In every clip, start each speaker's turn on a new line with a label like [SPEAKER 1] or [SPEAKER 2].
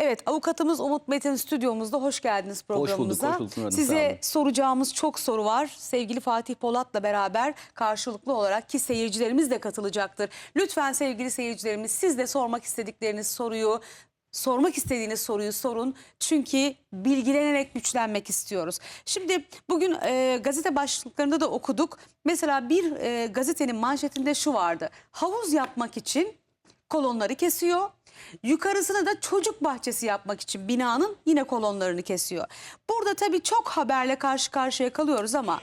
[SPEAKER 1] Evet avukatımız Umut Metin stüdyomuzda hoş geldiniz programımıza.
[SPEAKER 2] hoş bulduk Hanım, sağ
[SPEAKER 1] Size soracağımız çok soru var. Sevgili Fatih Polat'la beraber karşılıklı olarak ki seyircilerimiz de katılacaktır. Lütfen sevgili seyircilerimiz siz de sormak istedikleriniz soruyu sormak istediğiniz soruyu sorun. Çünkü bilgilenerek güçlenmek istiyoruz. Şimdi bugün e, gazete başlıklarında da okuduk. Mesela bir e, gazetenin manşetinde şu vardı. Havuz yapmak için kolonları kesiyor. Yukarısına da çocuk bahçesi yapmak için binanın yine kolonlarını kesiyor. Burada tabii çok haberle karşı karşıya kalıyoruz ama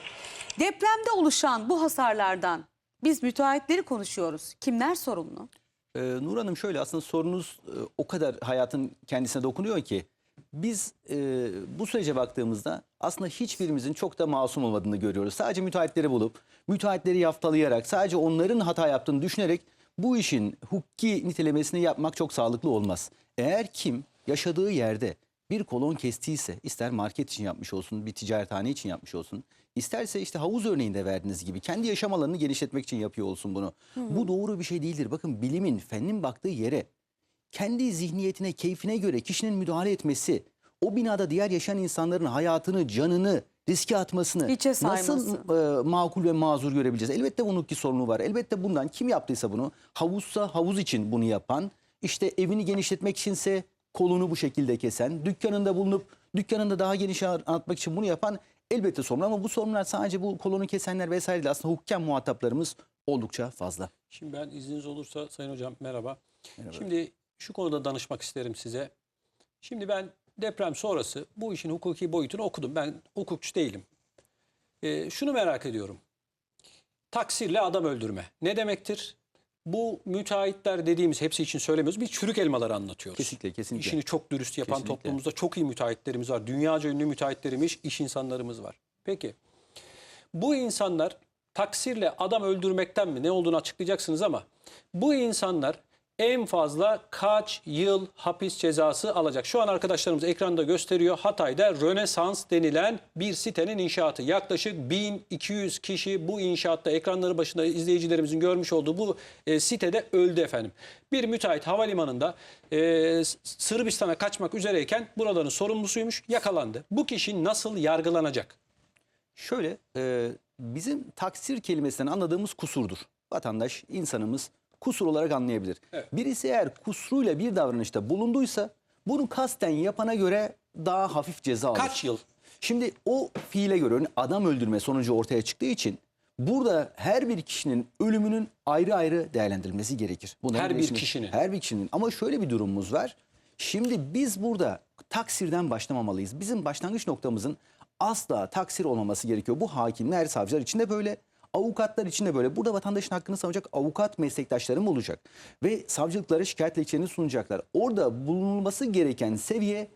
[SPEAKER 1] depremde oluşan bu hasarlardan biz müteahhitleri konuşuyoruz. Kimler sorumlu?
[SPEAKER 2] Ee, Nur Hanım şöyle aslında sorunuz e, o kadar hayatın kendisine dokunuyor ki biz e, bu sürece baktığımızda aslında hiçbirimizin çok da masum olmadığını görüyoruz. Sadece müteahhitleri bulup müteahhitleri yaftalayarak sadece onların hata yaptığını düşünerek bu işin hukuki nitelemesini yapmak çok sağlıklı olmaz. Eğer kim yaşadığı yerde bir kolon kestiyse ister market için yapmış olsun bir ticarethane için yapmış olsun isterse işte havuz örneğinde verdiğiniz gibi kendi yaşam alanını genişletmek için yapıyor olsun bunu. Bu doğru bir şey değildir. Bakın bilimin, fennin baktığı yere kendi zihniyetine, keyfine göre kişinin müdahale etmesi, o binada diğer yaşayan insanların hayatını, canını riske atmasını
[SPEAKER 1] Hiçe
[SPEAKER 2] nasıl e, makul ve mazur görebileceğiz? Elbette bunun ki sorunu var. Elbette bundan kim yaptıysa bunu, havuzsa havuz için bunu yapan, işte evini genişletmek içinse kolunu bu şekilde kesen, dükkanında bulunup dükkanında daha geniş anlatmak için bunu yapan elbette sorumlu ama bu sorunlar sadece bu kolonu kesenler vesaire değil. Aslında hukuken muhataplarımız oldukça fazla.
[SPEAKER 3] Şimdi ben izniniz olursa Sayın Hocam merhaba. Şimdi şu konuda danışmak isterim size. Şimdi ben deprem sonrası bu işin hukuki boyutunu okudum. Ben hukukçu değilim. Ee, şunu merak ediyorum. Taksirle adam öldürme ne demektir? Bu müteahhitler dediğimiz hepsi için söylemiyoruz. Biz çürük elmaları anlatıyoruz.
[SPEAKER 2] Kesinlikle, kesinlikle.
[SPEAKER 3] İşini çok dürüst yapan
[SPEAKER 2] Kesinlikle.
[SPEAKER 3] toplumumuzda çok iyi müteahhitlerimiz var. Dünyaca ünlü müteahhitlerimiz, iş insanlarımız var. Peki bu insanlar taksirle adam öldürmekten mi ne olduğunu açıklayacaksınız ama bu insanlar en fazla kaç yıl hapis cezası alacak? Şu an arkadaşlarımız ekranda gösteriyor. Hatay'da Rönesans denilen bir sitenin inşaatı. Yaklaşık 1200 kişi bu inşaatta ekranları başında izleyicilerimizin görmüş olduğu bu e, sitede öldü efendim. Bir müteahhit havalimanında e, Sırbistan'a kaçmak üzereyken buraların sorumlusuymuş yakalandı. Bu kişi nasıl yargılanacak?
[SPEAKER 2] Şöyle e, bizim taksir kelimesinden anladığımız kusurdur. Vatandaş, insanımız kusur olarak anlayabilir.
[SPEAKER 3] Evet.
[SPEAKER 2] Birisi eğer kusuruyla bir davranışta bulunduysa bunu kasten yapana göre daha hafif ceza alır.
[SPEAKER 3] Kaç yıl?
[SPEAKER 2] Şimdi o fiile göre örneğin adam öldürme sonucu ortaya çıktığı için burada her bir kişinin ölümünün ayrı ayrı değerlendirilmesi gerekir. Bunların
[SPEAKER 3] Her bir kişinin.
[SPEAKER 2] Her bir kişinin. Ama şöyle bir durumumuz var. Şimdi biz burada taksirden başlamamalıyız. Bizim başlangıç noktamızın asla taksir olmaması gerekiyor. Bu hakimler, savcılar için de böyle. Avukatlar için de böyle. Burada vatandaşın hakkını savunacak avukat meslektaşlarım olacak. Ve savcılıklara şikayet dilekçelerini sunacaklar. Orada bulunulması gereken seviye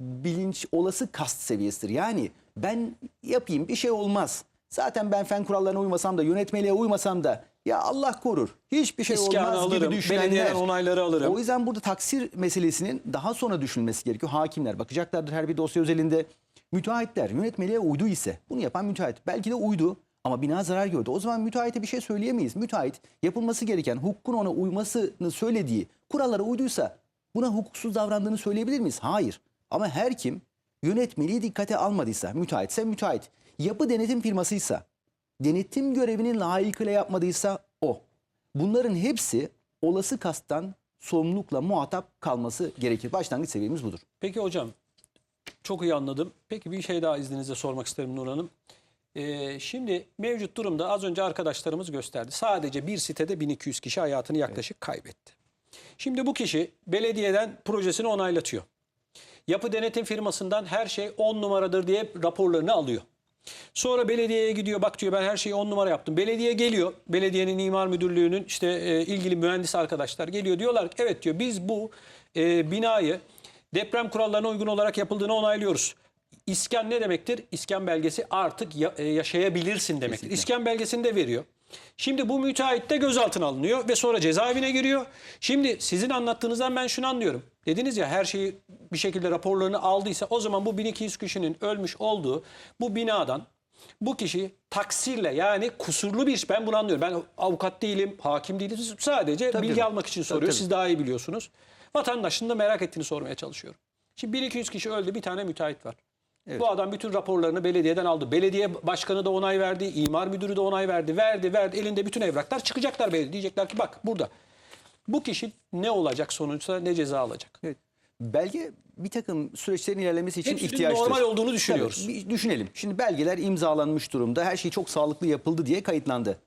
[SPEAKER 2] bilinç olası kast seviyesidir. Yani ben yapayım bir şey olmaz. Zaten ben fen kurallarına uymasam da yönetmeliğe uymasam da ya Allah korur. Hiçbir şey
[SPEAKER 3] İskanı
[SPEAKER 2] olmaz
[SPEAKER 3] alırım,
[SPEAKER 2] gibi düşünenler.
[SPEAKER 3] onayları alırım.
[SPEAKER 2] O yüzden burada taksir meselesinin daha sonra düşünülmesi gerekiyor. Hakimler bakacaklardır her bir dosya özelinde. Müteahhitler yönetmeliğe uydu ise bunu yapan müteahhit belki de uydu ama bina zarar gördü. O zaman müteahhite bir şey söyleyemeyiz. Müteahhit yapılması gereken hukukun ona uymasını söylediği kurallara uyduysa buna hukuksuz davrandığını söyleyebilir miyiz? Hayır. Ama her kim yönetmeliği dikkate almadıysa, müteahhitse müteahhit, yapı denetim firmasıysa, denetim görevini layıkıyla yapmadıysa o. Bunların hepsi olası kastan sorumlulukla muhatap kalması gerekir. Başlangıç seviyemiz budur.
[SPEAKER 3] Peki hocam çok iyi anladım. Peki bir şey daha izninizle sormak isterim Nur Hanım. Ee, şimdi mevcut durumda az önce arkadaşlarımız gösterdi. Sadece bir sitede 1200 kişi hayatını yaklaşık kaybetti. Şimdi bu kişi belediyeden projesini onaylatıyor. Yapı denetim firmasından her şey 10 numaradır diye raporlarını alıyor. Sonra belediyeye gidiyor bak diyor ben her şeyi 10 numara yaptım. Belediye geliyor. Belediyenin imar müdürlüğünün işte e, ilgili mühendis arkadaşlar geliyor diyorlar ki evet diyor biz bu e, binayı deprem kurallarına uygun olarak yapıldığını onaylıyoruz. İskan ne demektir? İskan belgesi artık ya- e, yaşayabilirsin demektir.
[SPEAKER 2] Kesinlikle.
[SPEAKER 3] İskan belgesini de veriyor. Şimdi bu müteahhit de gözaltına alınıyor ve sonra cezaevine giriyor. Şimdi sizin anlattığınızdan ben şunu anlıyorum. Dediniz ya her şeyi bir şekilde raporlarını aldıysa o zaman bu 1200 kişinin ölmüş olduğu bu binadan bu kişi taksirle yani kusurlu bir iş ben bunu anlıyorum. Ben avukat değilim, hakim değilim. Sadece
[SPEAKER 2] Tabii,
[SPEAKER 3] bilgi
[SPEAKER 2] tabii.
[SPEAKER 3] almak için
[SPEAKER 2] Tabii,
[SPEAKER 3] soruyor.
[SPEAKER 2] tabii.
[SPEAKER 3] Siz daha iyi biliyorsunuz. Vatandaşın da merak ettiğini sormaya çalışıyorum. Şimdi 1200 kişi öldü bir tane müteahhit var.
[SPEAKER 2] Evet.
[SPEAKER 3] Bu adam bütün raporlarını belediyeden aldı. Belediye başkanı da onay verdi, imar müdürü de onay verdi. Verdi, verdi. Elinde bütün evraklar çıkacaklar belediye. Diyecekler ki bak burada. Bu kişi ne olacak sonuçta ne ceza alacak?
[SPEAKER 2] Evet. Belge bir takım süreçlerin ilerlemesi için
[SPEAKER 3] Hepsinin
[SPEAKER 2] ihtiyaçtır.
[SPEAKER 3] normal olduğunu düşünüyoruz.
[SPEAKER 2] Tabii, bir düşünelim. Şimdi belgeler imzalanmış durumda. Her şey çok sağlıklı yapıldı diye kayıtlandı.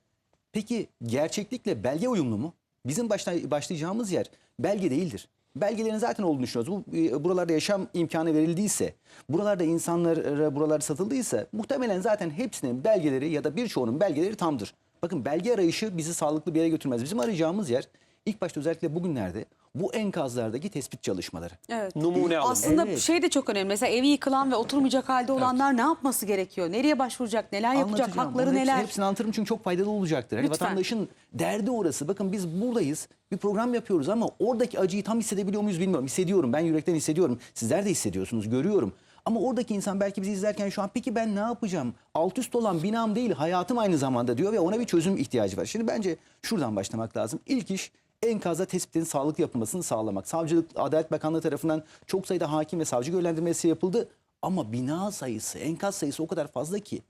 [SPEAKER 2] Peki gerçeklikle belge uyumlu mu? Bizim başla, başlayacağımız yer belge değildir. Belgelerin zaten olduğunu düşünüyoruz. Bu e, buralarda yaşam imkanı verildiyse, buralarda insanlara buralar satıldıysa muhtemelen zaten hepsinin belgeleri ya da birçoğunun belgeleri tamdır. Bakın belge arayışı bizi sağlıklı bir yere götürmez. Bizim arayacağımız yer ilk başta özellikle bugünlerde bu enkazlardaki tespit çalışmaları.
[SPEAKER 1] Evet.
[SPEAKER 3] Numune alın.
[SPEAKER 1] Aslında
[SPEAKER 2] Evet.
[SPEAKER 1] şey de çok önemli. Mesela evi yıkılan ve oturmayacak halde olanlar ne yapması gerekiyor? Nereye başvuracak? Neler yapacak?
[SPEAKER 2] Anlatacağım.
[SPEAKER 1] Hakları
[SPEAKER 2] hepsini-
[SPEAKER 1] neler?
[SPEAKER 2] Hepsini anlatırım çünkü çok faydalı olacaktır. Hani
[SPEAKER 1] Lütfen.
[SPEAKER 2] vatandaşın derdi orası. Bakın biz buradayız. Bir program yapıyoruz ama oradaki acıyı tam hissedebiliyor muyuz bilmiyorum. Hissediyorum. Ben yürekten hissediyorum. Sizler de hissediyorsunuz. Görüyorum. Ama oradaki insan belki bizi izlerken şu an peki ben ne yapacağım? Alt üst olan binam değil hayatım aynı zamanda diyor ve ona bir çözüm ihtiyacı var. Şimdi bence şuradan başlamak lazım. İlk iş enkazda tespitin sağlıklı yapılmasını sağlamak. Savcılık, Adalet Bakanlığı tarafından çok sayıda hakim ve savcı görevlendirmesi yapıldı. Ama bina sayısı, enkaz sayısı o kadar fazla ki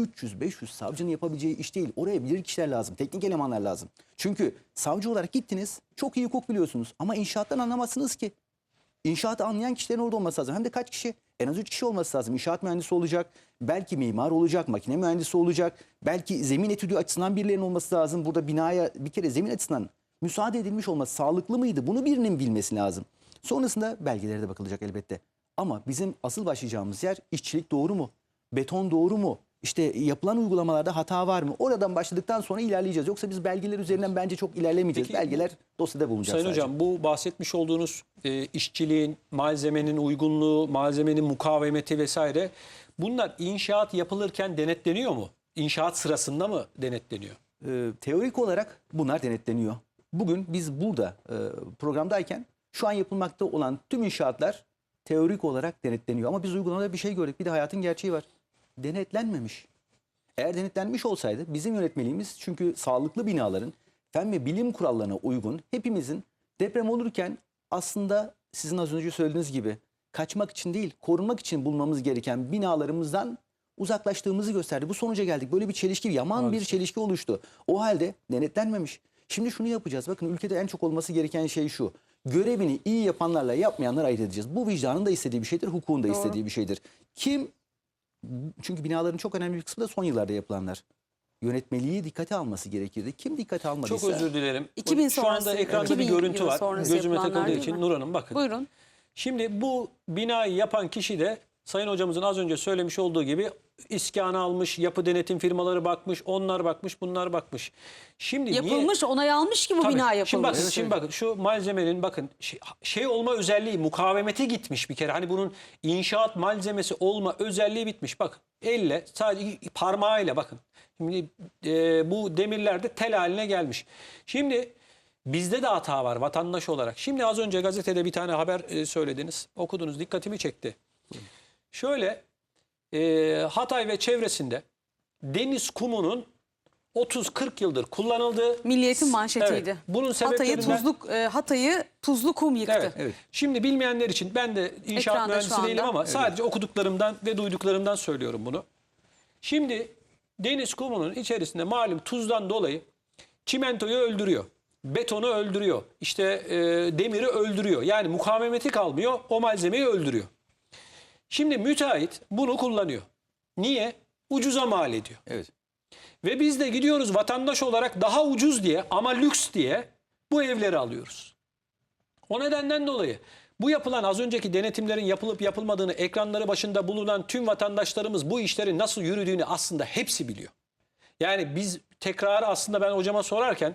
[SPEAKER 2] 300-500 savcının yapabileceği iş değil. Oraya bilir kişiler lazım, teknik elemanlar lazım. Çünkü savcı olarak gittiniz, çok iyi hukuk biliyorsunuz ama inşaattan anlamazsınız ki. İnşaatı anlayan kişilerin orada olması lazım. Hem de kaç kişi? En az 3 kişi olması lazım. İnşaat mühendisi olacak, belki mimar olacak, makine mühendisi olacak, belki zemin etüdü açısından birilerinin olması lazım. Burada binaya bir kere zemin açısından müsaade edilmiş olması sağlıklı mıydı? Bunu birinin bilmesi lazım. Sonrasında belgelere de bakılacak elbette. Ama bizim asıl başlayacağımız yer işçilik doğru mu? Beton doğru mu? İşte yapılan uygulamalarda hata var mı? Oradan başladıktan sonra ilerleyeceğiz. Yoksa biz belgeler üzerinden bence çok ilerlemeyeceğiz.
[SPEAKER 3] Peki,
[SPEAKER 2] belgeler dosyada bulunacak
[SPEAKER 3] Sayın
[SPEAKER 2] sadece.
[SPEAKER 3] Hocam bu bahsetmiş olduğunuz e, işçiliğin, malzemenin uygunluğu, malzemenin mukavemeti vesaire bunlar inşaat yapılırken denetleniyor mu? İnşaat sırasında mı denetleniyor?
[SPEAKER 2] Ee, teorik olarak bunlar denetleniyor. Bugün biz burada e, programdayken şu an yapılmakta olan tüm inşaatlar teorik olarak denetleniyor. Ama biz uygulamada bir şey gördük. Bir de hayatın gerçeği var. Denetlenmemiş. Eğer denetlenmiş olsaydı bizim yönetmeliğimiz çünkü sağlıklı binaların fen ve bilim kurallarına uygun hepimizin deprem olurken aslında sizin az önce söylediğiniz gibi kaçmak için değil korunmak için bulmamız gereken binalarımızdan uzaklaştığımızı gösterdi. Bu sonuca geldik. Böyle bir çelişki, yaman bir çelişki oluştu. O halde denetlenmemiş. Şimdi şunu yapacağız. Bakın ülkede en çok olması gereken şey şu. Görevini iyi yapanlarla yapmayanları ayırt edeceğiz. Bu vicdanın da istediği bir şeydir, hukukun da istediği bir şeydir. Kim çünkü binaların çok önemli bir kısmı da son yıllarda yapılanlar. Yönetmeliği dikkate alması gerekirdi. Kim dikkate almadıysa...
[SPEAKER 3] Çok özür dilerim.
[SPEAKER 1] 2000
[SPEAKER 3] Şu anda ekranda
[SPEAKER 1] 2000
[SPEAKER 3] bir görüntü var. Gözüme takıldığı için? Nur Hanım bakın.
[SPEAKER 1] Buyurun.
[SPEAKER 3] Şimdi bu binayı yapan kişi de Sayın hocamızın az önce söylemiş olduğu gibi iskanı almış, yapı denetim firmaları bakmış, onlar bakmış, bunlar bakmış. Şimdi niye-
[SPEAKER 1] Yapılmış, onay almış ki bu
[SPEAKER 3] Tabii.
[SPEAKER 1] bina
[SPEAKER 3] Şimdi
[SPEAKER 1] yapılmış.
[SPEAKER 3] bakın, şimdi bakın şu malzemenin bakın şey, şey olma özelliği mukavemeti gitmiş bir kere. Hani bunun inşaat malzemesi olma özelliği bitmiş. Bak elle sadece parmağıyla bakın. Şimdi e, bu demirler de tel haline gelmiş. Şimdi bizde de hata var vatandaş olarak. Şimdi az önce gazetede bir tane haber e, söylediniz. Okudunuz dikkatimi çekti. Şöyle e, Hatay ve çevresinde deniz kumunun 30-40 yıldır kullanıldığı
[SPEAKER 1] Milliyetin manşetiydi.
[SPEAKER 3] Evet. Bunun
[SPEAKER 1] Hatay'ı
[SPEAKER 3] sebeplerinden...
[SPEAKER 1] tuzlu, e, Hatay'ı tuzlu kum yıktı.
[SPEAKER 3] Evet.
[SPEAKER 2] Evet.
[SPEAKER 3] Şimdi bilmeyenler için ben de inşaat
[SPEAKER 1] Ekranda şu
[SPEAKER 3] mühendisi değilim ama sadece okuduklarımdan ve duyduklarımdan söylüyorum bunu. Şimdi deniz kumunun içerisinde malum tuzdan dolayı çimentoyu öldürüyor. Betonu öldürüyor. İşte e, demiri öldürüyor. Yani mukavemeti kalmıyor. O malzemeyi öldürüyor. Şimdi müteahhit bunu kullanıyor. Niye? Ucuza mal ediyor.
[SPEAKER 2] Evet.
[SPEAKER 3] Ve biz de gidiyoruz vatandaş olarak daha ucuz diye ama lüks diye bu evleri alıyoruz. O nedenden dolayı bu yapılan az önceki denetimlerin yapılıp yapılmadığını ekranları başında bulunan tüm vatandaşlarımız bu işlerin nasıl yürüdüğünü aslında hepsi biliyor. Yani biz tekrarı aslında ben hocama sorarken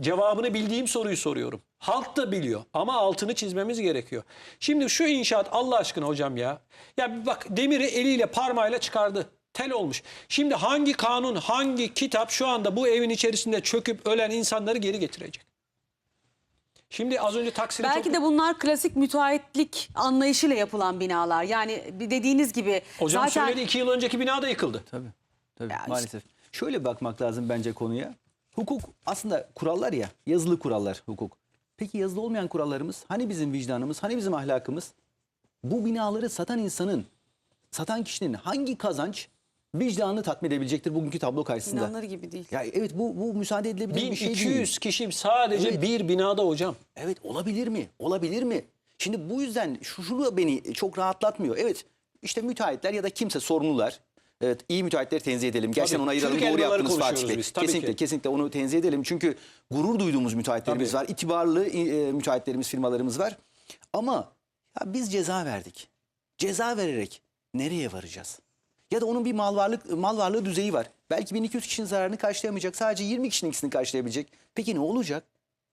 [SPEAKER 3] cevabını bildiğim soruyu soruyorum. Halk da biliyor ama altını çizmemiz gerekiyor. Şimdi şu inşaat Allah aşkına hocam ya. Ya bak demiri eliyle parmağıyla çıkardı. Tel olmuş. Şimdi hangi kanun, hangi kitap şu anda bu evin içerisinde çöküp ölen insanları geri getirecek? Şimdi az önce Taksim'in
[SPEAKER 1] Belki
[SPEAKER 3] çok...
[SPEAKER 1] de bunlar klasik müteahhitlik anlayışıyla yapılan binalar. Yani dediğiniz gibi
[SPEAKER 3] Hocam
[SPEAKER 1] zaten
[SPEAKER 3] söyledi iki yıl önceki bina da yıkıldı.
[SPEAKER 2] Tabii. Tabii
[SPEAKER 1] Ya işte-
[SPEAKER 2] maalesef. Şöyle bakmak lazım bence konuya. Hukuk aslında kurallar ya, yazılı kurallar hukuk. Peki yazılı olmayan kurallarımız, hani bizim vicdanımız, hani bizim ahlakımız? bu binaları satan insanın, satan kişinin hangi kazanç vicdanını tatmin edebilecektir bugünkü tablo karşısında?
[SPEAKER 1] İnanılır gibi değil.
[SPEAKER 2] Ya evet bu bu müsaade edilebilir bir şey değil.
[SPEAKER 3] 1200 kişi sadece
[SPEAKER 2] Evet.
[SPEAKER 3] bir binada hocam.
[SPEAKER 2] Evet olabilir mi? Olabilir mi? Şimdi bu yüzden şu şunu beni çok rahatlatmıyor. Evet işte müteahhitler ya da kimse sorumlular. Evet iyi müteahhitleri tenzih edelim. Gerçekten
[SPEAKER 3] Tabii,
[SPEAKER 2] onu ayıralım.
[SPEAKER 3] Türk
[SPEAKER 2] Doğru
[SPEAKER 3] elmaları
[SPEAKER 2] yaptınız Fatih
[SPEAKER 3] konuşuyoruz
[SPEAKER 2] Bey.
[SPEAKER 3] biz, tabii
[SPEAKER 2] kesinlikle
[SPEAKER 3] ki.
[SPEAKER 2] kesinlikle onu tenzih edelim. Çünkü gurur duyduğumuz müteahhitlerimiz
[SPEAKER 3] Tabii.
[SPEAKER 2] var. İtibarlı e, müteahhitlerimiz, firmalarımız var. Ama ya biz ceza verdik. Ceza vererek nereye varacağız? Ya da onun bir mal varlık mal varlığı düzeyi var. Belki 1200 kişinin zararını karşılayamayacak. Sadece 20 kişinin ikisini karşılayabilecek. Peki ne olacak?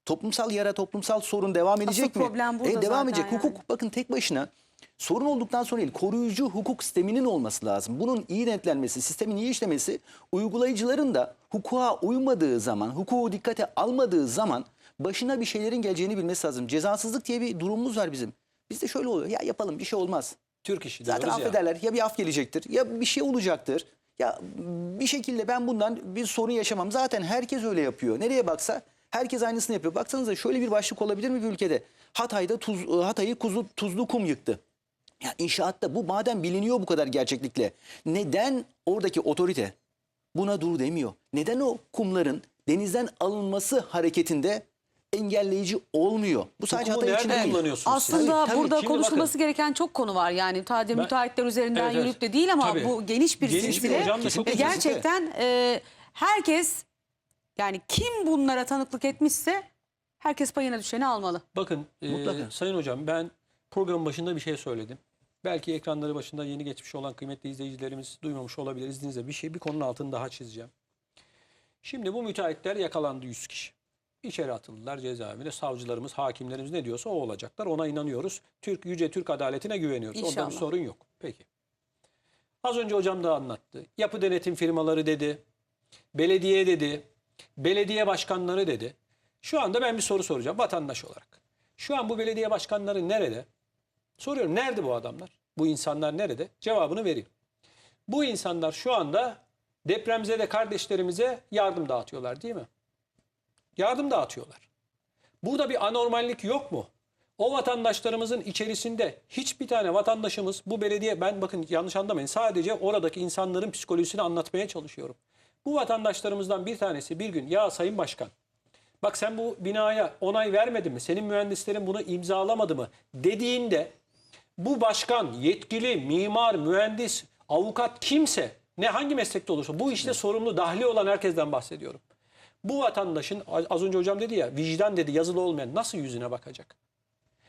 [SPEAKER 2] Toplumsal yara, toplumsal sorun devam edecek mi? E,
[SPEAKER 1] problem burada
[SPEAKER 2] devam
[SPEAKER 1] zaten
[SPEAKER 2] edecek.
[SPEAKER 1] yani.
[SPEAKER 2] Hukuk bakın tek başına sorun olduktan sonra değil, koruyucu hukuk sisteminin olması lazım. Bunun iyi denetlenmesi, sistemin iyi işlemesi, uygulayıcıların da hukuka uymadığı zaman, hukuku dikkate almadığı zaman başına bir şeylerin geleceğini bilmesi lazım. Cezasızlık diye bir durumumuz var bizim. Bizde şöyle oluyor. Ya yapalım bir şey olmaz.
[SPEAKER 3] Türk işi
[SPEAKER 2] Zaten
[SPEAKER 3] diyoruz ya.
[SPEAKER 2] affederler. Ya. bir af gelecektir ya bir şey olacaktır. Ya bir şekilde ben bundan bir sorun yaşamam. Zaten herkes öyle yapıyor. Nereye baksa herkes aynısını yapıyor. Baksanıza şöyle bir başlık olabilir mi bir ülkede? Hatay'da tuz, Hatay'ı kuzu, tuzlu kum yıktı. Ya inşaatta bu madem biliniyor bu kadar gerçeklikle. Neden oradaki otorite buna dur demiyor? Neden o kumların denizden alınması hareketinde engelleyici olmuyor? Bu sadece
[SPEAKER 3] Hukumu
[SPEAKER 2] Hatay için değil.
[SPEAKER 3] kullanıyorsunuz siz?
[SPEAKER 1] Aslında
[SPEAKER 2] Tabii, tabii.
[SPEAKER 1] burada
[SPEAKER 3] Şimdi
[SPEAKER 1] konuşulması gereken çok konu var yani. Sadece
[SPEAKER 3] Ben-
[SPEAKER 1] müteahhitler üzerinden
[SPEAKER 3] Evet, evet.
[SPEAKER 1] yürüyüp de değil ama
[SPEAKER 3] Tabii.
[SPEAKER 1] bu geniş bir
[SPEAKER 3] Geniş bir
[SPEAKER 1] silsile.
[SPEAKER 3] hocam da çok
[SPEAKER 1] Ve
[SPEAKER 2] uzun.
[SPEAKER 1] gerçekten e, herkes yani kim bunlara tanıklık etmişse herkes payına düşeni almalı.
[SPEAKER 3] Bakın e,
[SPEAKER 2] Mutlaka.
[SPEAKER 3] Sayın Hocam ben programın başında bir şey söyledim. Belki ekranları başında yeni geçmiş olan kıymetli izleyicilerimiz duymamış olabilir. İzninizle bir şey bir konunun altını daha çizeceğim. Şimdi bu müteahhitler yakalandı 100 kişi. İçeri atıldılar cezaevine. Savcılarımız, hakimlerimiz ne diyorsa o olacaklar. Ona inanıyoruz. Türk yüce Türk adaletine güveniyoruz. Onda
[SPEAKER 1] İnşallah.
[SPEAKER 3] bir sorun yok. Peki. Az önce hocam da anlattı. Yapı denetim firmaları dedi. Belediye dedi. Belediye başkanları dedi. Şu anda ben bir soru soracağım vatandaş olarak. Şu an bu belediye başkanları nerede? Soruyorum nerede bu adamlar? Bu insanlar nerede? Cevabını vereyim. Bu insanlar şu anda depremzede kardeşlerimize yardım dağıtıyorlar değil mi? Yardım dağıtıyorlar. Burada bir anormallik yok mu? O vatandaşlarımızın içerisinde hiçbir tane vatandaşımız bu belediye ben bakın yanlış anlamayın sadece oradaki insanların psikolojisini anlatmaya çalışıyorum. Bu vatandaşlarımızdan bir tanesi bir gün ya Sayın Başkan bak sen bu binaya onay vermedin mi? Senin mühendislerin bunu imzalamadı mı? Dediğinde bu başkan, yetkili, mimar, mühendis, avukat kimse ne hangi meslekte olursa bu işte sorumlu dahli olan herkesten bahsediyorum. Bu vatandaşın az önce hocam dedi ya vicdan dedi yazılı olmayan nasıl yüzüne bakacak?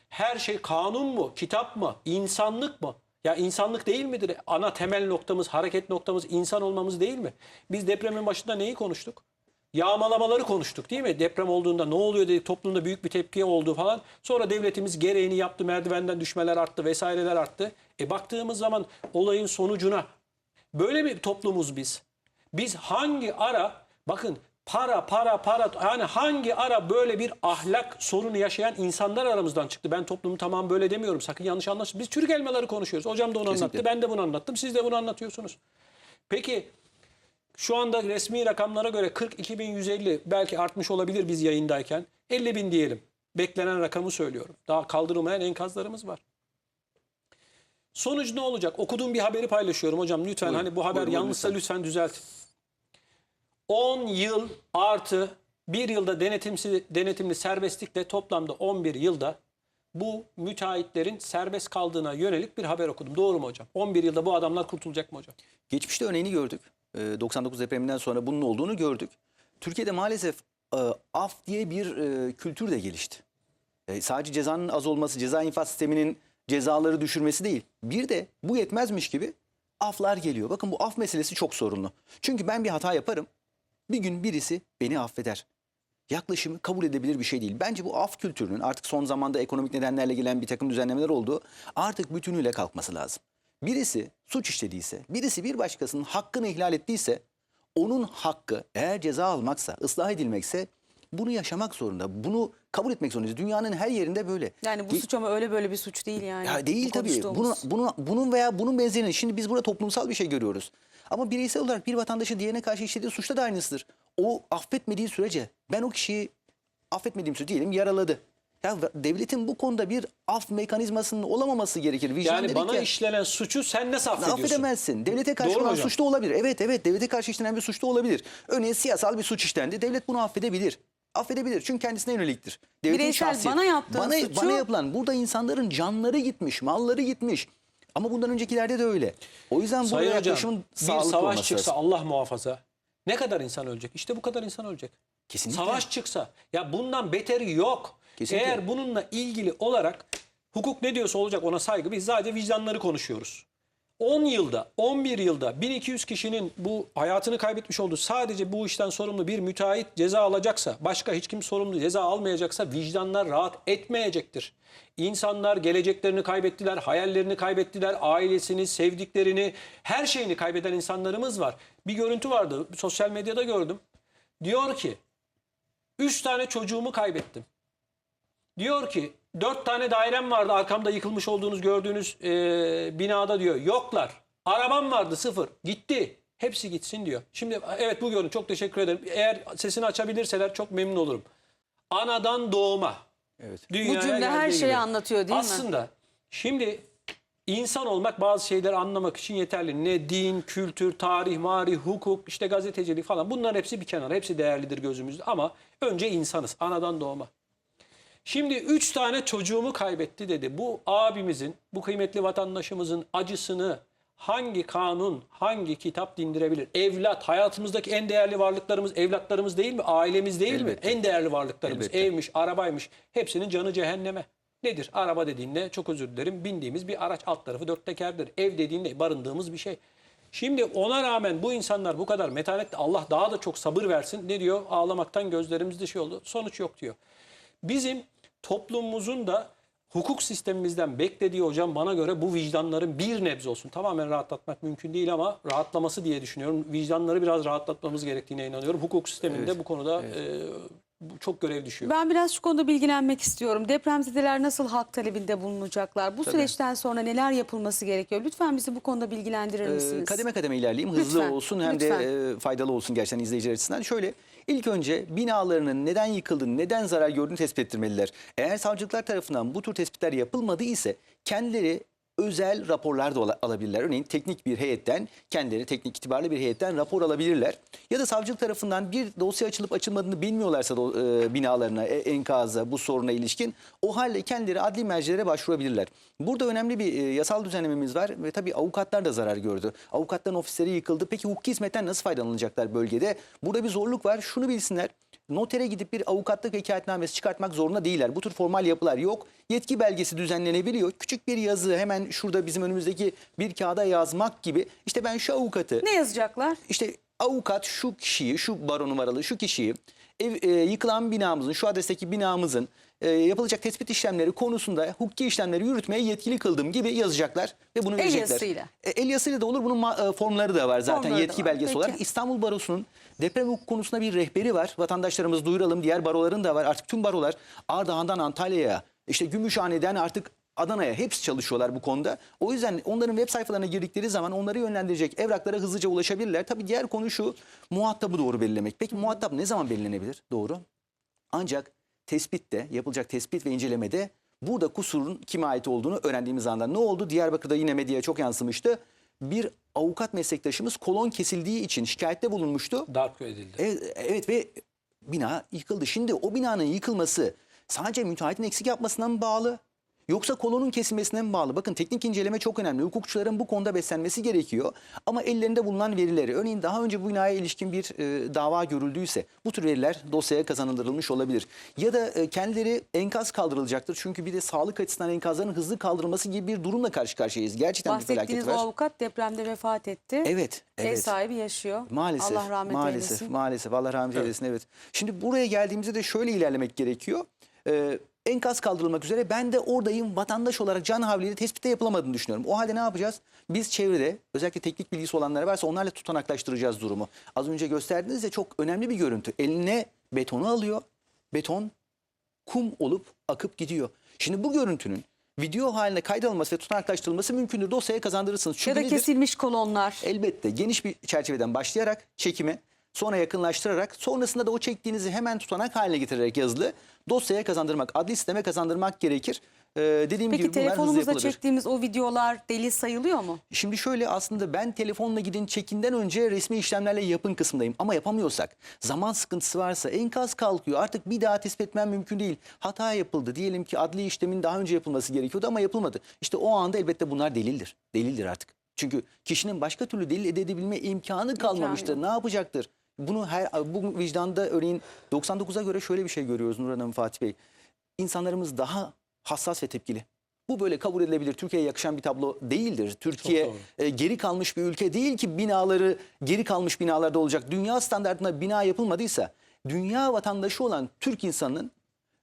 [SPEAKER 3] Her şey kanun mu, kitap mı, insanlık mı? Ya insanlık değil midir? Ana temel noktamız, hareket noktamız insan olmamız değil mi? Biz depremin başında neyi konuştuk? Yağmalamaları konuştuk değil mi? Deprem olduğunda ne oluyor dedik toplumda büyük bir tepki oldu falan. Sonra devletimiz gereğini yaptı merdivenden düşmeler arttı vesaireler arttı. E baktığımız zaman olayın sonucuna böyle bir toplumuz biz. Biz hangi ara bakın para para para yani hangi ara böyle bir ahlak sorunu yaşayan insanlar aramızdan çıktı. Ben toplumu tamam böyle demiyorum sakın yanlış anlaşılmasın. Biz Türk elmaları konuşuyoruz. Hocam da onu
[SPEAKER 2] Kesinlikle.
[SPEAKER 3] anlattı ben de bunu anlattım siz de bunu anlatıyorsunuz. Peki şu anda resmi rakamlara göre 42.150 belki artmış olabilir biz yayındayken. 50 bin diyelim. Beklenen rakamı söylüyorum. Daha kaldırılmayan enkazlarımız var. Sonuç ne olacak? Okuduğum bir haberi paylaşıyorum hocam. Lütfen
[SPEAKER 2] Buyurun,
[SPEAKER 3] hani bu haber
[SPEAKER 2] buyurun,
[SPEAKER 3] yanlışsa
[SPEAKER 2] lütfen.
[SPEAKER 3] lütfen düzeltin. 10 yıl artı bir yılda denetimsi, denetimli serbestlikle toplamda 11 yılda bu müteahhitlerin serbest kaldığına yönelik bir haber okudum. Doğru mu hocam? 11 yılda bu adamlar kurtulacak mı hocam?
[SPEAKER 2] Geçmişte örneğini gördük. Ee, 99 depreminden sonra bunun olduğunu gördük. Türkiye'de maalesef e, af diye bir e, kültür de gelişti. E, sadece cezanın az olması, ceza infaz sisteminin cezaları düşürmesi değil. Bir de bu yetmezmiş gibi aflar geliyor. Bakın bu af meselesi çok sorunlu. Çünkü ben bir hata yaparım. Bir gün birisi beni affeder. Yaklaşımı kabul edebilir bir şey değil. Bence bu af kültürünün artık son zamanda ekonomik nedenlerle gelen bir takım düzenlemeler oldu. Artık bütünüyle kalkması lazım. Birisi suç işlediyse, birisi bir başkasının hakkını ihlal ettiyse onun hakkı eğer ceza almaksa, ıslah edilmekse bunu yaşamak zorunda. Bunu kabul etmek zorundayız. Dünyanın her yerinde böyle.
[SPEAKER 1] Yani bu
[SPEAKER 2] Ge-
[SPEAKER 1] suç ama öyle böyle bir suç değil yani.
[SPEAKER 2] ya değil
[SPEAKER 1] Bu
[SPEAKER 2] tabii. Bunun, bunun, bunun veya bunun benzerini şimdi biz burada toplumsal bir şey görüyoruz. Ama bireysel olarak bir vatandaşı diğerine karşı işlediği suçta da aynısıdır. O affetmediği sürece ben o kişiyi affetmediğim sürece diyelim yaraladı. Ya devletin bu konuda bir af mekanizmasının olamaması gerekir. Vicdan
[SPEAKER 3] Yani bana
[SPEAKER 2] ya.
[SPEAKER 3] işlenen suçu sen nasıl affediyorsun?
[SPEAKER 2] Affedemezsin. Devlete karşı
[SPEAKER 3] Doğru
[SPEAKER 2] olan
[SPEAKER 3] hocam?
[SPEAKER 2] suç da olabilir. Evet evet devlete karşı işlenen bir suç da olabilir. Örneğin siyasal bir suç işlendi. Devlet bunu affedebilir. Affedebilir çünkü kendisine yöneliktir. Devletin
[SPEAKER 1] Bireysel
[SPEAKER 2] şahsi-
[SPEAKER 1] bana yaptığın
[SPEAKER 2] bana,
[SPEAKER 1] suçu-
[SPEAKER 2] bana yapılan burada insanların canları gitmiş, malları gitmiş. Ama bundan öncekilerde de öyle. O yüzden burada
[SPEAKER 3] Sayın hocam
[SPEAKER 2] yaklaşımın
[SPEAKER 3] bir
[SPEAKER 2] sağlıklı
[SPEAKER 3] savaş
[SPEAKER 2] olması
[SPEAKER 3] çıksa
[SPEAKER 2] lazım.
[SPEAKER 3] Allah muhafaza ne kadar insan ölecek? İşte bu kadar insan ölecek.
[SPEAKER 2] Kesinlikle.
[SPEAKER 3] Savaş çıksa ya bundan beteri yok.
[SPEAKER 2] Kesinlikle.
[SPEAKER 3] Eğer bununla ilgili olarak hukuk ne diyorsa olacak ona saygı biz sadece vicdanları konuşuyoruz. 10 yılda 11 yılda 1200 kişinin bu hayatını kaybetmiş olduğu sadece bu işten sorumlu bir müteahhit ceza alacaksa başka hiç kim sorumlu ceza almayacaksa vicdanlar rahat etmeyecektir. İnsanlar geleceklerini kaybettiler, hayallerini kaybettiler, ailesini, sevdiklerini, her şeyini kaybeden insanlarımız var. Bir görüntü vardı sosyal medyada gördüm. Diyor ki Üç tane çocuğumu kaybettim. Diyor ki dört tane dairem vardı arkamda yıkılmış olduğunuz gördüğünüz e, binada diyor. Yoklar. Arabam vardı sıfır. Gitti. Hepsi gitsin diyor. Şimdi evet bu görüntü çok teşekkür ederim. Eğer sesini açabilirseler çok memnun olurum. Anadan doğma.
[SPEAKER 2] Evet.
[SPEAKER 3] Dünyaya
[SPEAKER 1] Bu cümle her
[SPEAKER 3] geldiği
[SPEAKER 1] şeyi
[SPEAKER 3] gibi.
[SPEAKER 1] anlatıyor değil mi?
[SPEAKER 3] Aslında şimdi insan olmak bazı şeyleri anlamak için yeterli. Ne din, kültür, tarih, marih, hukuk, işte gazetecilik falan bunların hepsi bir kenara. Hepsi değerlidir gözümüzde ama önce insanız. Anadan doğma. Şimdi üç tane çocuğumu kaybetti dedi. Bu abimizin, bu kıymetli vatandaşımızın acısını hangi kanun, hangi kitap dindirebilir? Evlat, hayatımızdaki en değerli varlıklarımız evlatlarımız değil mi? Ailemiz değil
[SPEAKER 2] Elbette.
[SPEAKER 3] mi? En değerli varlıklarımız.
[SPEAKER 2] Elbette.
[SPEAKER 3] Evmiş, arabaymış. Hepsinin canı cehenneme. Nedir? Araba dediğinde çok özür dilerim bindiğimiz bir araç alt tarafı dört tekerdir. Ev dediğinde barındığımız bir şey. Şimdi ona rağmen bu insanlar bu kadar metanetli Allah daha da çok sabır versin. Ne diyor? Ağlamaktan gözlerimiz dışı oldu. Sonuç yok diyor. Bizim toplumumuzun da hukuk sistemimizden beklediği hocam bana göre bu vicdanların bir nebze olsun. Tamamen rahatlatmak mümkün değil ama rahatlaması diye düşünüyorum. Vicdanları biraz rahatlatmamız gerektiğine inanıyorum. Hukuk sisteminde bu konuda e, bu çok görev düşüyor.
[SPEAKER 1] Ben biraz şu konuda bilgilenmek istiyorum. Depremzedeler nasıl hak talebinde bulunacaklar? Bu süreçten sonra neler yapılması gerekiyor? Lütfen bizi bu konuda bilgilendirir
[SPEAKER 2] Ee,
[SPEAKER 1] misiniz?
[SPEAKER 2] kademe kademe ilerleyeyim. Hızlı
[SPEAKER 1] Lütfen,
[SPEAKER 2] olsun hem
[SPEAKER 1] lütfen.
[SPEAKER 2] de e, faydalı olsun gerçekten izleyiciler açısından. Şöyle ilk önce binalarının neden yıkıldığını, neden zarar gördüğünü tespit ettirmeliler. Eğer savcılıklar tarafından bu tür tespitler yapılmadı ise kendileri özel raporlar da ala- alabilirler. Örneğin teknik bir heyetten, kendileri teknik itibarlı bir heyetten rapor alabilirler. Ya da savcılık tarafından bir dosya açılıp açılmadığını bilmiyorlarsa do- e, binalarına, e, enkaza, bu soruna ilişkin o halde kendileri adli mercilere başvurabilirler. Burada önemli bir e, yasal düzenlememiz var ve tabii avukatlar da zarar gördü. Avukatların ofisleri yıkıldı. Peki hukuki hizmetten nasıl faydalanacaklar bölgede? Burada bir zorluk var. Şunu bilsinler. Notere gidip bir avukatlık vekaletnamesi çıkartmak zorunda değiller. Bu tür formal yapılar yok. Yetki belgesi düzenlenebiliyor. Küçük bir yazı hemen şurada bizim önümüzdeki bir kağıda yazmak gibi. İşte ben şu avukatı
[SPEAKER 1] Ne yazacaklar?
[SPEAKER 2] işte avukat şu kişiyi, şu baro numaralı şu kişiyi ev, e, yıkılan binamızın, şu adresteki binamızın e, yapılacak tespit işlemleri konusunda hukuki işlemleri yürütmeye yetkili kıldığım gibi yazacaklar ve bunu verecekler.
[SPEAKER 1] yazısıyla.
[SPEAKER 2] E, da olur. Bunun e, formları da var zaten
[SPEAKER 1] Formları
[SPEAKER 2] yetki
[SPEAKER 1] var.
[SPEAKER 2] belgesi
[SPEAKER 1] Peki.
[SPEAKER 2] olarak. İstanbul Barosu'nun deprem hukuku konusunda bir rehberi var. Vatandaşlarımız duyuralım. Diğer baroların da var. Artık tüm barolar Ardahan'dan Antalya'ya, işte Gümüşhane'den artık Adana'ya hepsi çalışıyorlar bu konuda. O yüzden onların web sayfalarına girdikleri zaman onları yönlendirecek evraklara hızlıca ulaşabilirler. Tabii diğer konu şu muhatabı doğru belirlemek. Peki muhatap ne zaman belirlenebilir? Doğru. Ancak tespitte, yapılacak tespit ve incelemede burada kusurun kime ait olduğunu öğrendiğimiz anda ne oldu? Diyarbakır'da yine medyaya çok yansımıştı. Bir avukat meslektaşımız kolon kesildiği için şikayette bulunmuştu.
[SPEAKER 3] Darp edildi.
[SPEAKER 2] Evet, evet ve bina yıkıldı. Şimdi o binanın yıkılması sadece müteahhitin eksik yapmasına mı bağlı? Yoksa kolonun kesilmesine mi bağlı? Bakın teknik inceleme çok önemli. Hukukçuların bu konuda beslenmesi gerekiyor. Ama ellerinde bulunan verileri, örneğin daha önce bu binaya ilişkin bir e, dava görüldüyse bu tür veriler dosyaya kazanılmış olabilir. Ya da e, kendileri enkaz kaldırılacaktır. Çünkü bir de sağlık açısından enkazların hızlı kaldırılması gibi bir durumla karşı karşıyayız. Gerçekten bir felaket
[SPEAKER 1] Bahsettiğiniz
[SPEAKER 2] var.
[SPEAKER 1] o avukat depremde vefat etti.
[SPEAKER 2] Evet,
[SPEAKER 1] Ev
[SPEAKER 2] evet.
[SPEAKER 1] sahibi yaşıyor.
[SPEAKER 2] Maalesef.
[SPEAKER 1] Allah rahmet
[SPEAKER 2] maalesef,
[SPEAKER 1] eylesin.
[SPEAKER 2] Maalesef. Allah rahmet eylesin. Evet. Şimdi buraya geldiğimizde de şöyle ilerlemek gerekiyor. Ee, enkaz kaldırılmak üzere ben de oradayım vatandaş olarak can havliyle tespitte yapılamadığını düşünüyorum. O halde ne yapacağız? Biz çevrede özellikle teknik bilgisi olanlar varsa onlarla tutanaklaştıracağız durumu. Az önce gösterdiğiniz de çok önemli bir görüntü. Eline betonu alıyor. Beton kum olup akıp gidiyor. Şimdi bu görüntünün video haline kaydolması ve tutanaklaştırılması mümkündür. Dosyaya kazandırırsınız. Çünkü
[SPEAKER 1] Ya da
[SPEAKER 2] nedir?
[SPEAKER 1] kesilmiş kolonlar.
[SPEAKER 2] Elbette geniş bir çerçeveden başlayarak çekime sonra yakınlaştırarak sonrasında da o çektiğinizi hemen tutanak haline getirerek yazılı dosyaya kazandırmak, adli sisteme kazandırmak gerekir. Ee, dediğim
[SPEAKER 1] Peki
[SPEAKER 2] gibi bunlar
[SPEAKER 1] telefonumuzda çektiğimiz o videolar delil sayılıyor mu?
[SPEAKER 2] Şimdi şöyle aslında ben telefonla gidin çekinden önce resmi işlemlerle yapın kısmındayım. Ama yapamıyorsak zaman sıkıntısı varsa enkaz kalkıyor artık bir daha tespit etmem mümkün değil. Hata yapıldı diyelim ki adli işlemin daha önce yapılması gerekiyordu ama yapılmadı. İşte o anda elbette bunlar delildir. Delildir artık. Çünkü kişinin başka türlü delil edebilme imkanı kalmamıştır.
[SPEAKER 1] yok.
[SPEAKER 2] Ne yapacaktır? Bunu her bu vicdanda örneğin 99'a göre şöyle bir şey görüyoruz Nur Hanım Fatih Bey. İnsanlarımız daha hassas ve tepkili. Bu böyle kabul edilebilir. Türkiye'ye yakışan bir tablo değildir. Türkiye e, geri kalmış bir ülke değil ki binaları geri kalmış binalarda olacak. Dünya standartında bina yapılmadıysa dünya vatandaşı olan Türk insanının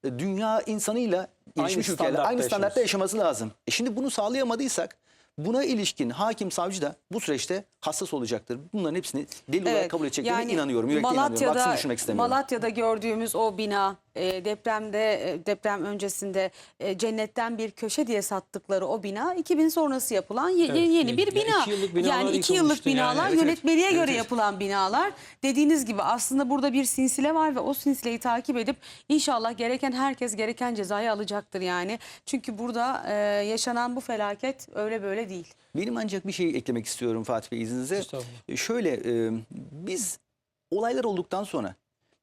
[SPEAKER 2] e, dünya insanıyla gelişmiş ülkeler
[SPEAKER 3] standartta
[SPEAKER 2] aynı standartta
[SPEAKER 3] yaşaması
[SPEAKER 2] lazım. E şimdi bunu sağlayamadıysak buna ilişkin hakim savcı da bu süreçte hassas olacaktır. Bunların hepsini delil olarak kabul edeceklerine inanıyorum. Yürekten inanıyorum. Aksini düşünmek istemiyorum.
[SPEAKER 1] Malatya'da gördüğümüz o bina e, depremde e, deprem öncesinde e, cennetten bir köşe diye sattıkları o bina 2000 sonrası yapılan ye-
[SPEAKER 3] Evet,
[SPEAKER 1] yeni bir
[SPEAKER 3] ya
[SPEAKER 1] bina.
[SPEAKER 3] iki yıllık binalar
[SPEAKER 1] yani iki yıllık
[SPEAKER 3] yani.
[SPEAKER 1] binalar
[SPEAKER 3] Evet, evet.
[SPEAKER 1] yönetmeliğe
[SPEAKER 3] Evet,
[SPEAKER 1] göre
[SPEAKER 3] evet.
[SPEAKER 1] yapılan binalar. Dediğiniz gibi aslında burada bir sinsile var ve o sinsileyi takip edip inşallah gereken herkes gereken cezayı alacaktır yani. Çünkü burada e, yaşanan bu felaket öyle böyle değil.
[SPEAKER 2] Benim ancak bir şey eklemek istiyorum Fatih Bey izninizle. E, Şöyle e, biz olaylar olduktan sonra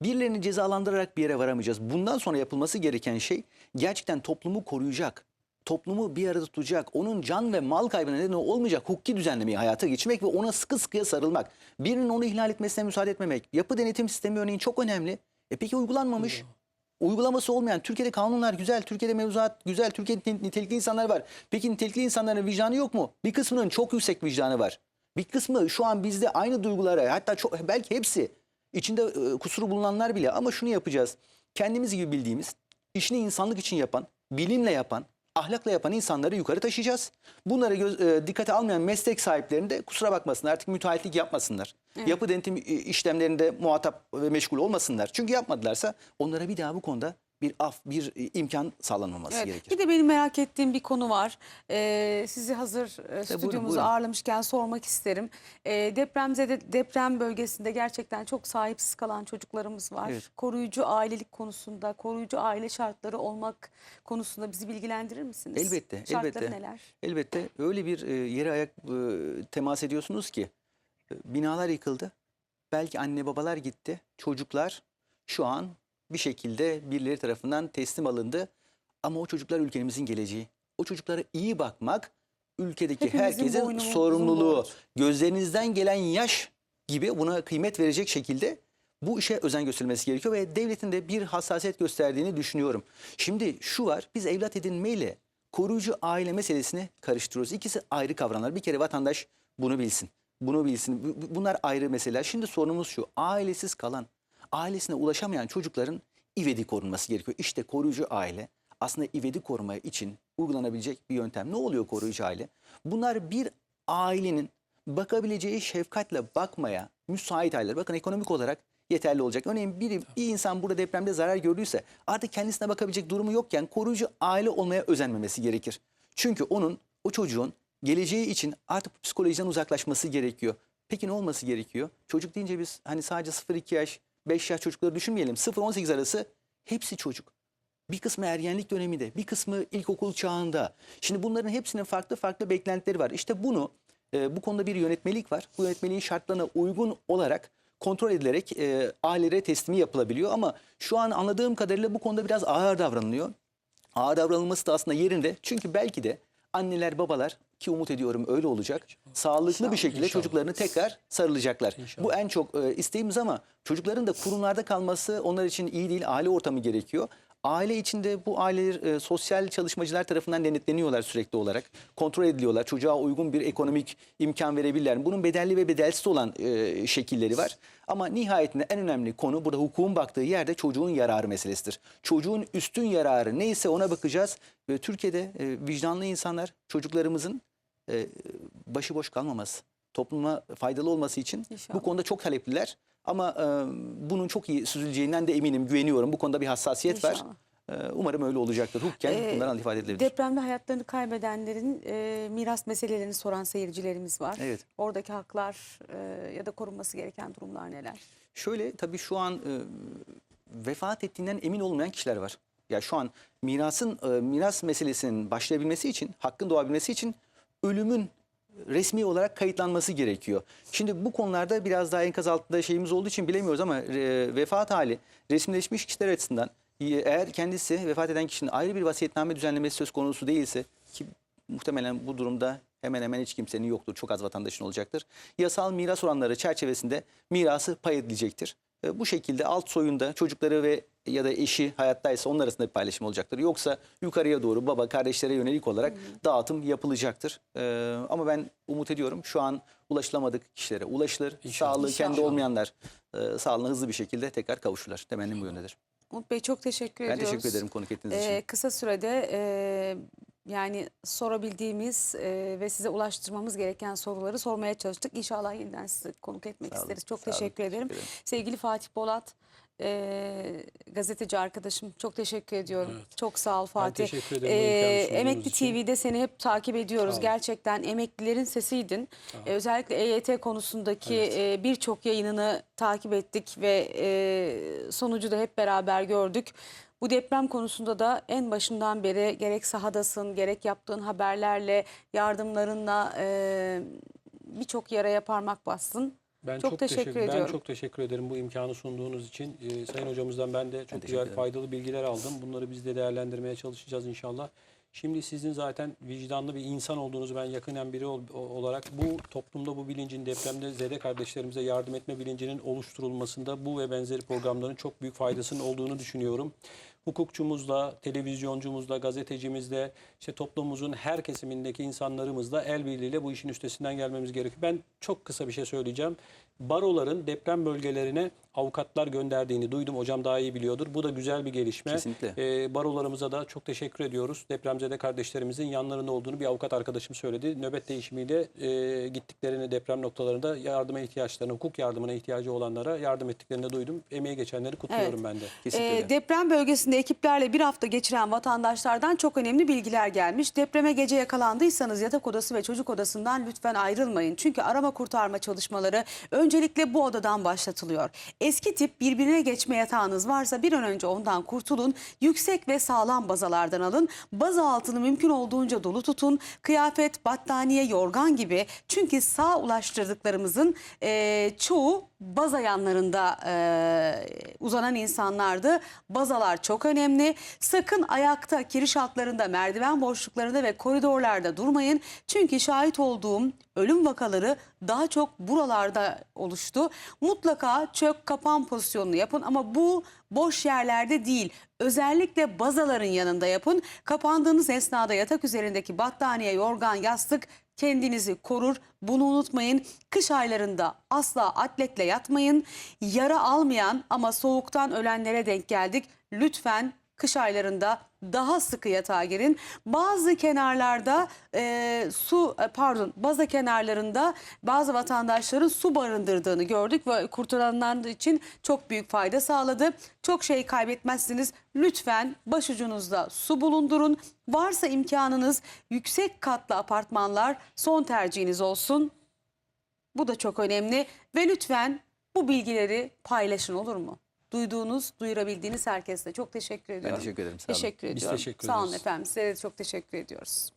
[SPEAKER 2] birilerini cezalandırarak bir yere varamayacağız. Bundan sonra yapılması gereken şey gerçekten toplumu koruyacak. Toplumu bir arada tutacak. Onun can ve mal kaybına neden olmayacak hukuki düzenlemeyi hayata geçirmek ve ona sıkı sıkıya sarılmak. Birinin onu ihlal etmesine müsaade etmemek. Yapı denetim sistemi örneğin çok önemli. E peki uygulanmamış? Uygulaması olmayan Türkiye'de kanunlar güzel, Türkiye'de mevzuat güzel, Türkiye'de nitelikli insanlar var. Peki nitelikli insanların vicdanı yok mu? Bir kısmının çok yüksek vicdanı var. Bir kısmı şu an bizde aynı duygulara hatta çok, belki hepsi içinde e, kusuru bulunanlar bile ama şunu yapacağız. Kendimiz gibi bildiğimiz, işini insanlık için yapan, bilimle yapan, ahlakla yapan insanları yukarı taşıyacağız. Bunları göz, e, dikkate almayan meslek sahiplerini de kusura bakmasınlar artık müteahhitlik yapmasınlar. Yapı denetim e, işlemlerinde muhatap ve meşgul olmasınlar. Çünkü yapmadılarsa onlara bir daha bu konuda bir af, bir e, imkan sağlanmaması
[SPEAKER 1] Evet,
[SPEAKER 2] gerekir.
[SPEAKER 1] Bir de benim merak ettiğim bir konu var. Ee, sizi hazır e, stüdyomuza
[SPEAKER 2] buyurun.
[SPEAKER 1] ağırlamışken sormak isterim. Ee, depremzede deprem bölgesinde gerçekten çok sahipsiz kalan çocuklarımız var.
[SPEAKER 2] Evet.
[SPEAKER 1] Koruyucu ailelik konusunda, koruyucu aile şartları olmak konusunda bizi bilgilendirir misiniz?
[SPEAKER 2] Elbette,
[SPEAKER 1] Şartları
[SPEAKER 2] elbette.
[SPEAKER 1] neler?
[SPEAKER 2] Elbette öyle bir e, yere ayak e, temas ediyorsunuz ki e, binalar yıkıldı. Belki anne babalar gitti. Çocuklar şu an bir şekilde birileri tarafından teslim alındı. Ama o çocuklar ülkemizin geleceği. O çocuklara iyi bakmak ülkedeki
[SPEAKER 1] Hepimizin
[SPEAKER 2] herkesin sorumluluğu. Gözlerinizden gelen yaş gibi buna kıymet verecek şekilde bu işe özen gösterilmesi gerekiyor ve devletin de bir hassasiyet gösterdiğini düşünüyorum. Şimdi şu var biz evlat edinmeyle koruyucu aile meselesini karıştırıyoruz. İkisi ayrı kavramlar. Bir kere vatandaş bunu bilsin. Bunu bilsin. Bu- bu- Bunlar ayrı meseleler. Şimdi sorunumuz şu. Ailesiz kalan, ailesine ulaşamayan çocukların ivedi korunması gerekiyor. İşte koruyucu aile aslında ivedi koruma için uygulanabilecek bir yöntem. Ne oluyor koruyucu aile? Bunlar bir ailenin bakabileceği şefkatle bakmaya müsait aileler. Bakın ekonomik olarak yeterli olacak. Örneğin bir, bir insan burada depremde zarar gördüyse artık kendisine bakabilecek durumu yokken koruyucu aile olmaya özenmemesi gerekir. Çünkü onun, o çocuğun geleceği için artık psikolojiden uzaklaşması gerekiyor. Peki ne olması gerekiyor? Çocuk deyince biz hani sadece 0-2 yaş, 5 yaş çocukları düşünmeyelim. 0-18 arası hepsi çocuk. Bir kısmı ergenlik döneminde, bir kısmı ilkokul çağında. Şimdi bunların hepsinin farklı farklı beklentileri var. İşte bunu e, bu konuda bir yönetmelik var. Bu yönetmeliğin şartlarına uygun olarak kontrol edilerek e, ailelere teslimi yapılabiliyor. Ama şu an anladığım kadarıyla bu konuda biraz ağır davranılıyor. Ağır davranılması da aslında yerinde. Çünkü belki de anneler babalar ki umut ediyorum öyle olacak. Sağlıklı bir şekilde
[SPEAKER 3] İnşallah.
[SPEAKER 2] çocuklarını tekrar sarılacaklar.
[SPEAKER 3] İnşallah.
[SPEAKER 2] Bu en çok e, isteğimiz ama çocukların da kurumlarda kalması onlar için iyi değil. Aile ortamı gerekiyor. Aile içinde bu aileler e, sosyal çalışmacılar tarafından denetleniyorlar sürekli olarak. Kontrol ediliyorlar. Çocuğa uygun bir ekonomik imkan verebilirler. Bunun bedelli ve bedelsiz olan e, şekilleri var. Ama nihayetinde en önemli konu burada hukukun baktığı yerde çocuğun yararı meselesidir. Çocuğun üstün yararı neyse ona bakacağız. Ve Türkiye'de e, vicdanlı insanlar çocuklarımızın e, başıboş kalmaması, topluma faydalı olması için
[SPEAKER 1] İnşallah.
[SPEAKER 2] bu konuda çok talepliler. Ama e, bunun çok iyi süzüleceğinden de eminim, güveniyorum. Bu konuda bir hassasiyet var.
[SPEAKER 1] İnşallah.
[SPEAKER 2] E, umarım öyle olacaktır. Hukuken
[SPEAKER 1] Ee,
[SPEAKER 2] bundan ifade edilebilir.
[SPEAKER 1] Depremde hayatlarını kaybedenlerin e, miras meselelerini soran seyircilerimiz var.
[SPEAKER 2] Evet.
[SPEAKER 1] Oradaki haklar e, ya da korunması gereken durumlar neler?
[SPEAKER 2] Şöyle tabii şu an e, vefat ettiğinden emin olmayan kişiler var. Ya şu an mirasın e, miras meselesinin başlayabilmesi için, hakkın doğabilmesi için ölümün resmi olarak kayıtlanması gerekiyor. Şimdi bu konularda biraz daha enkaz altında şeyimiz olduğu için bilemiyoruz ama e, vefat hali resimleşmiş kişiler açısından e, eğer kendisi vefat eden kişinin ayrı bir vasiyetname düzenlemesi söz konusu değilse ki muhtemelen bu durumda hemen hemen hiç kimsenin yoktur. Çok az vatandaşın olacaktır. Yasal miras oranları çerçevesinde mirası pay edilecektir. E, Bu şekilde alt soyunda çocukları ve ya da eşi hayattaysa onun arasında bir paylaşım olacaktır. Yoksa yukarıya doğru baba kardeşlere yönelik olarak dağıtım yapılacaktır. E, ama ben umut ediyorum şu an ulaşılamadık kişilere ulaşılır.
[SPEAKER 3] İnşallah.
[SPEAKER 2] Sağlığı kendi
[SPEAKER 1] İnşallah.
[SPEAKER 2] olmayanlar e, sağlığına hızlı bir şekilde tekrar kavuşurlar. Temennim bu yöndedir.
[SPEAKER 1] Umut Bey çok teşekkür
[SPEAKER 2] Ben
[SPEAKER 1] ediyoruz.
[SPEAKER 2] teşekkür ederim konuk ettiğiniz için.
[SPEAKER 1] Ee, kısa sürede e, yani sorabildiğimiz e, ve size ulaştırmamız gereken soruları sormaya çalıştık. İnşallah yeniden sizi konuk etmek
[SPEAKER 2] Sağ olun,
[SPEAKER 1] isteriz. Çok
[SPEAKER 2] sağ olun,
[SPEAKER 1] teşekkür ederim.
[SPEAKER 2] teşekkür ederim.
[SPEAKER 1] Sevgili Fatih Polat, e, gazeteci arkadaşım çok teşekkür ediyorum. Çok sağ ol Fatih.
[SPEAKER 3] teşekkür ederim sunduğunuz
[SPEAKER 1] Emekli
[SPEAKER 3] için.
[SPEAKER 1] TV'de seni hep takip ediyoruz. Gerçekten emeklilerin sesiydin. E, özellikle EYT konusundaki e, birçok yayınını takip ettik ve e, sonucu da hep beraber gördük. Bu deprem konusunda da en başından beri gerek sahadasın, gerek yaptığın haberlerle, yardımlarınla e, birçok yaraya parmak bastın.
[SPEAKER 3] Ben
[SPEAKER 1] Çok teşekkür ediyorum.
[SPEAKER 3] Ben çok teşekkür ederim bu imkanı sunduğunuz için. Ee, Sayın hocamızdan ben de çok
[SPEAKER 2] teşekkür
[SPEAKER 3] güzel faydalı bilgiler aldım. Bunları biz de değerlendirmeye çalışacağız inşallah. Şimdi sizin zaten vicdanlı bir insan olduğunuzu ben yakinen biri ol- olarak bu toplumda bu bilincin depremde zede kardeşlerimize yardım etme bilincinin oluşturulmasında bu ve benzeri programların çok büyük faydasının olduğunu düşünüyorum. Hukukçumuzla, televizyoncumuzla, gazetecimizle, işte toplumumuzun her kesimindeki insanlarımızla el birliğiyle bu işin üstesinden gelmemiz gerekiyor. Ben çok kısa bir şey söyleyeceğim. Baroların deprem bölgelerine avukatlar gönderdiğini duydum. Hocam daha iyi biliyordur. Bu da güzel bir gelişme.
[SPEAKER 2] Kesinlikle.
[SPEAKER 3] Ee, barolarımıza da çok teşekkür ediyoruz. Depremzede kardeşlerimizin yanlarında olduğunu bir avukat arkadaşım söyledi. Nöbet değişimiyle e, gittiklerini deprem noktalarında yardıma ihtiyaçlarına, hukuk yardımına ihtiyacı olanlara yardım ettiklerini duydum. Emeği geçenleri kutluyorum
[SPEAKER 1] Evet.
[SPEAKER 3] ben de.
[SPEAKER 2] Kesinlikle.
[SPEAKER 1] Ee, deprem bölgesinde ekiplerle bir hafta geçiren vatandaşlardan çok önemli bilgiler gelmiş. Depreme gece yakalandıysanız yatak odası ve çocuk odasından lütfen ayrılmayın. Çünkü arama kurtarma çalışmaları öncelikle bu odadan başlatılıyor. Eski tip birbirine geçme yatağınız varsa bir an önce ondan kurtulun. Yüksek ve sağlam bazalardan alın. Baza altını mümkün olduğunca dolu tutun. Kıyafet, battaniye, yorgan gibi. Çünkü sağ ulaştırdıklarımızın eee, çoğu baza yanlarında eee, uzanan insanlardı. Bazalar çok önemli. Sakın ayakta, kiriş altlarında, merdiven boşluklarında ve koridorlarda durmayın. Çünkü şahit olduğum ölüm vakaları daha çok buralarda oluştu. Mutlaka çök kapan pozisyonunu yapın ama bu boş yerlerde değil. Özellikle bazaların yanında yapın. Kapandığınız esnada yatak üzerindeki battaniye, yorgan, yastık kendinizi korur. Bunu unutmayın. Kış aylarında asla atletle yatmayın. Yara almayan ama soğuktan ölenlere denk geldik. Lütfen kış aylarında daha sıkı yatağa girin. Bazı kenarlarda e, su e, pardon baza kenarlarında bazı vatandaşların su barındırdığını gördük ve kurtulanlar için çok büyük fayda sağladı. Çok şey kaybetmezsiniz. Lütfen başucunuzda su bulundurun. Varsa imkanınız yüksek katlı apartmanlar son tercihiniz olsun. Bu da çok önemli ve lütfen bu bilgileri paylaşın olur mu? Duyduğunuz, duyurabildiğiniz herkese çok teşekkür ediyorum.
[SPEAKER 2] teşekkür ederim, sağ olun.
[SPEAKER 1] Teşekkür
[SPEAKER 3] Biz
[SPEAKER 1] ediyorum.
[SPEAKER 3] teşekkür
[SPEAKER 1] Sağ olun efendim. Size de çok teşekkür ediyoruz.